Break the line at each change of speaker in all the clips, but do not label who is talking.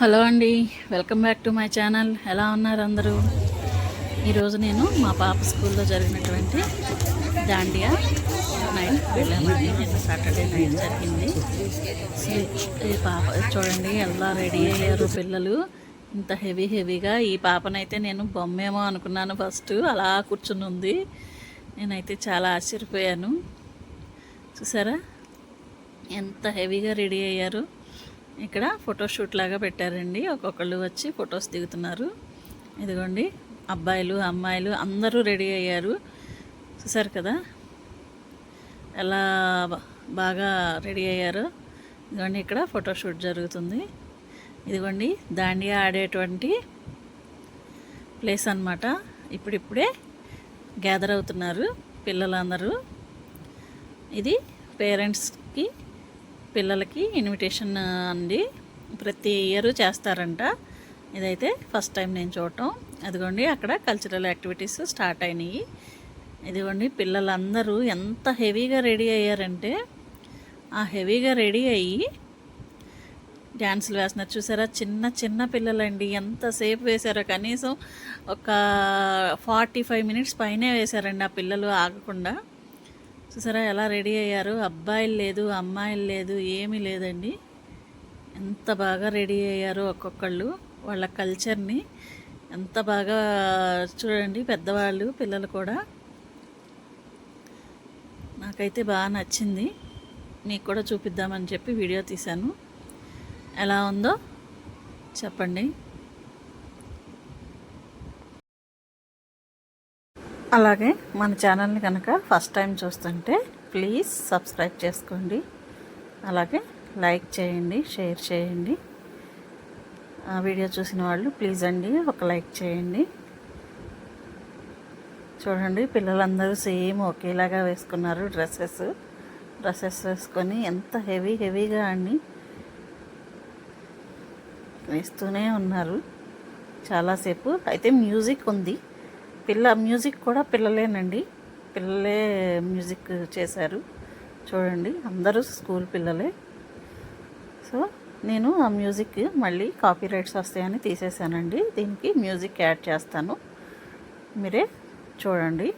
Hello అండి welcome back to my channel. ఎలా ఉన్నారు అందరూ? ఈరోజు నేను మా పాప స్కూల్లో జరిగినటువంటి దాండియా నైట్ వెళ్ళామండి నిన్న సాటర్డే నైట్ జరిగింది. ఈ పాప చూడండి ఎలా రెడీ అయ్యారు పిల్లలు. ఇంత హెవీ హెవీగా ఈ పాపనైతే నేను బొమ్మేమో అనుకున్నాను ఫస్ట్. అలా కూర్చుని ఉంది. నేనైతే చాలా ఆశ్చర్యపోయాను. చూసారా? ఎంత హెవీగా రెడీ అయ్యారు. ఇక్కడ ఫోటోషూట్ లాగా పెట్టారండి. ఒక్కొక్కళ్ళు వచ్చి ఫొటోస్ దిగుతున్నారు. ఇదిగోండి అబ్బాయిలు అమ్మాయిలు అందరూ రెడీ అయ్యారు. చూసారు కదా? ఎలా బాగా రెడీ అయ్యారు. ఇదిగోండి ఇక్కడ ఫోటోషూట్ జరుగుతుంది. ఇదిగోండి దాండియా ఆడేటువంటి ప్లేస్ అన్నమాట. ఇప్పుడిప్పుడే గ్యాదర్ అవుతున్నారు పిల్లలందరూ. ఇది పేరెంట్స్కి పిల్లలకి ఇన్విటేషన్ అండి. ప్రతి ఇయర్ చేస్తారంట. ఇదైతే ఫస్ట్ టైం నేను చూడటం. అదిగోండి అక్కడ కల్చరల్ యాక్టివిటీస్ స్టార్ట్ అయినాయి. ఇదిగోండి పిల్లలందరూ ఎంత హెవీగా రెడీ అయ్యారంటే ఆ హెవీగా రెడీ అయ్యి డ్యాన్సులు వేస్తున్నారు. చూసారా? చిన్న చిన్న పిల్లలండి. ఎంతసేపు వేశారో కనీసం ఒక ఫార్టీ ఫైవ్ మినిట్స్ పైనే వేశారండి ఆ పిల్లలు ఆగకుండా. చూసారా ఎలా రెడీ అయ్యారు? అబ్బాయిలు లేదు అమ్మాయిలు లేదు ఏమీ లేదండి. ఎంత బాగా రెడీ అయ్యారు ఒక్కొక్కళ్ళు వాళ్ళ కల్చర్ని. ఎంత బాగా చూడండి పెద్దవాళ్ళు పిల్లలు కూడా. నాకైతే బాగా నచ్చింది. మీకు కూడా చూపిద్దామని చెప్పి వీడియో తీశాను. ఎలా ఉందో చెప్పండి. అలాగే మన ఛానల్ని కనుక ఫస్ట్ టైం చూస్తుంటే ప్లీజ్ సబ్స్క్రైబ్ చేసుకోండి. అలాగే లైక్ చేయండి షేర్ చేయండి. ఆ వీడియో చూసిన వాళ్ళు ప్లీజ్ అండి ఒక లైక్ చేయండి. చూడండి పిల్లలందరూ సేమ్ ఒకేలాగా వేసుకున్నారు డ్రెస్సెస్. డ్రెస్సెస్ వేసుకొని ఎంత హెవీ హెవీగా అండి. వేస్తూనే ఉన్నారు. చాలాసేపు అయితే మ్యూజిక్ ఉంది. పిల్ల మ్యూజిక్ కూడా పిల్లలేనండి. పిల్లలే మ్యూజిక్ చేశారు. చూడండి అందరూ స్కూల్ పిల్లలే. సో నేను ఆ మ్యూజిక్ మళ్ళీ కాపీ రైట్స్ వస్తాయని తీసేసానండి దీనికి మ్యూజిక్ యాడ్ చేస్తాను. మీరే చూడండి.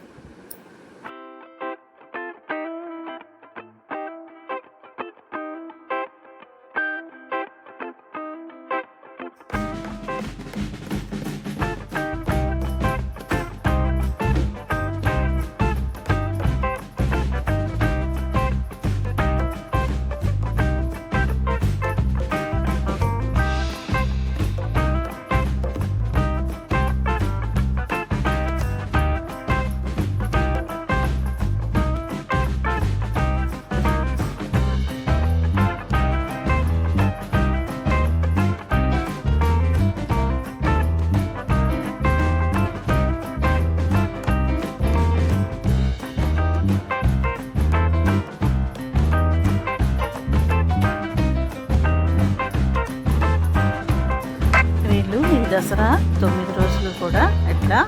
దసరా తొమ్మిది రోజులు కూడా ఇట్లా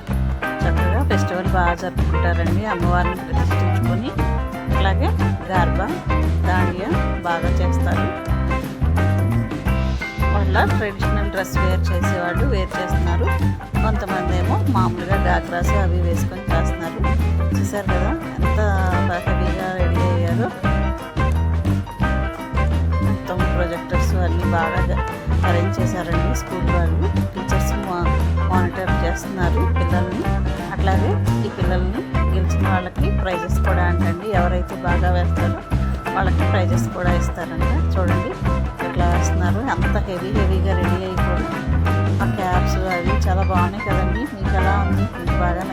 చక్కగా ఫెస్టివల్ బాగా జరుపుకుంటారండి. అమ్మవారిని ప్రతిష్ఠించుకొని అలాగే గార్బా దాండియా బాగా చేస్తారు. వాళ్ళ ట్రెడిషనల్ డ్రెస్ వేర్ చేసేవాళ్ళు వేర్ చేస్తున్నారు. కొంతమంది ఏమో మామూలుగా డాక్రాస్ అవి వేసుకొని చేస్తున్నారు. చూసారు కదా ఎంత హెవీగా రెడీ అయ్యారో. మొత్తం ప్రొజెక్టర్స్ అన్నీ బాగా అరేంజ్ చేశారండి స్కూల్ వాళ్ళు. పిల్లల్ని గెలిచిన వాళ్ళకి ప్రైజెస్ కూడా అంటండి. ఎవరైతే బాగా వేస్తారో వాళ్ళకి ప్రైజెస్ కూడా ఇస్తారంట. చూడండి ఎట్లా వేస్తున్నారు. అంత హెవీ హెవీగా రెడీ అయ్యి కూడా ఆ క్యాప్స్ అవి చాలా బాగున్నాయి కదండి. మీకు ఎలా ఉంది? మీకు బాగా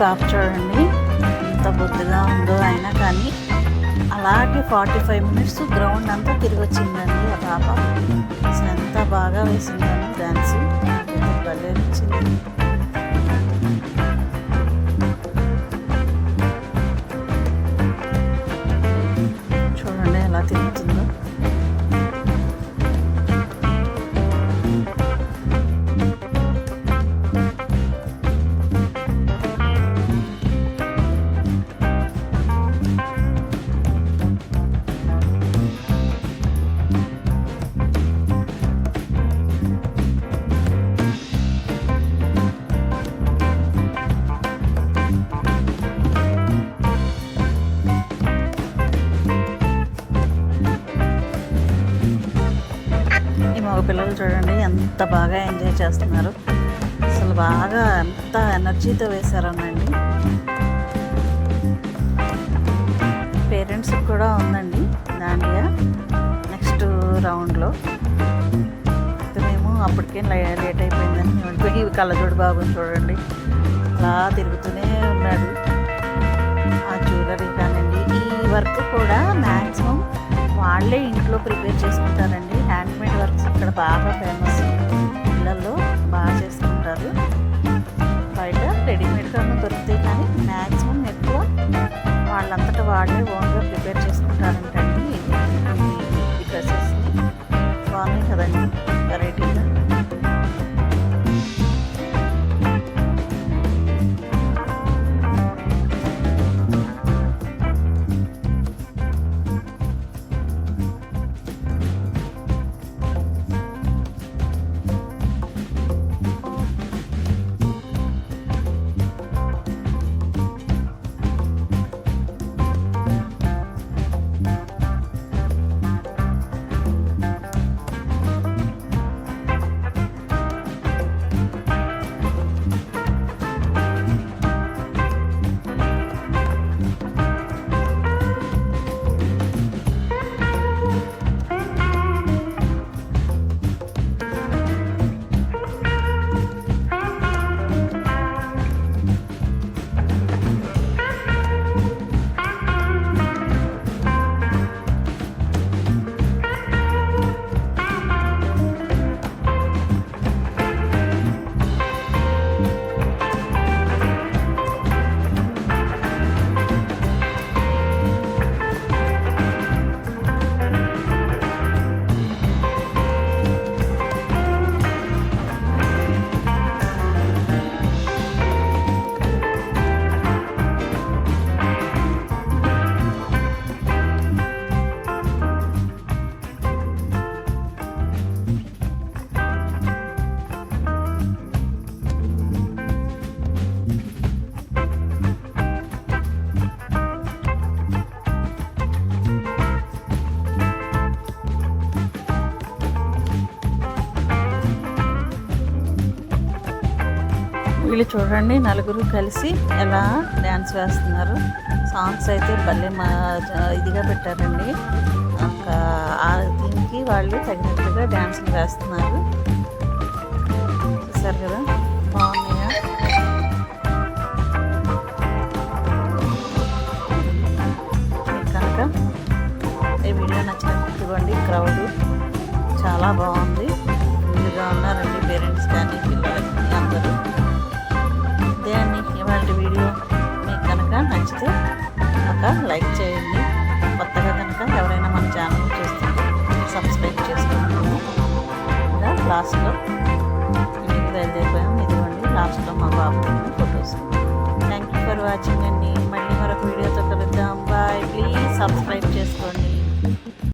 పాప చూడండి ఎంత బొద్దుగా ఉందో అయినా కానీ అలాగే ఫార్టీ ఫైవ్ మినిట్స్ గ్రౌండ్ అంతా తిరిగి వచ్చిందండి ఆ పాప. అసలు ఎంత బాగా వేసిందండి డ్యాన్స్ భలే వచ్చింది చూడండి ఎలా తిరుగుతుందో. ఎంత బాగా ఎంజాయ్ చేస్తున్నారు. అసలు బాగా ఎంత ఎనర్జీతో వేశారనండి. పేరెంట్స్కి కూడా ఉందండి దాండియా నెక్స్ట్ రౌండ్లో. మేము అప్పటికే లేట్ అయిపోయిందని ఇవి కళ్ళజోడు బాబుని చూడండి. అలా తిరుగుతూనే ఉన్నాడు. ఆ జ్యువెలరీ కానివ్వండి ఈ వర్క్ కూడా మ్యాక్సిమం వాళ్ళే ఇంట్లో ప్రిపేర్ చేసుకుంటారండి. హ్యాండ్మేడ్ వర్క్స్ ఇక్కడ బాగా ఫేమస్. చేసుకుంటారు బయట రెడీమేడ్గా దొరుకుతాయి కానీ మ్యాక్సిమం ఎక్కువ వాళ్ళంతటా వాళ్ళే ఓన్గా ప్రిపేర్ చేసుకుంటారంటండి వీళ్ళు చూడండి నలుగురు కలిసి ఎలా డ్యాన్స్ వేస్తున్నారు. సాంగ్స్ అయితే భలే మా ఇదిగా పెట్టారండి. ఇంకా ఆ దీనికి వాళ్ళు తగినట్లుగా డ్యాన్సులు వేస్తున్నారు. చూసారు కదా బాగున్నాయా? కనుక ఈ వీడియో నచ్చినట్టు క్రౌడ్ చాలా బాగుంది. లైక్ చేయండి. కొత్తగా కనుక ఎవరైనా మన ఛానల్ చూస్తుంటే సబ్స్క్రైబ్ చేసుకుంటున్నాము. ఇంకా లాస్ట్లో ఇంటికి బయలుదేరిపోయాం ఇదిగోండి లాస్ట్లో మా బాబు photos. Thank you for watching అండి. మళ్ళీ మరొక వీడియోతో కలుద్దాం. బాయ్ ప్లీజ్ సబ్స్క్రైబ్ చేసుకోండి.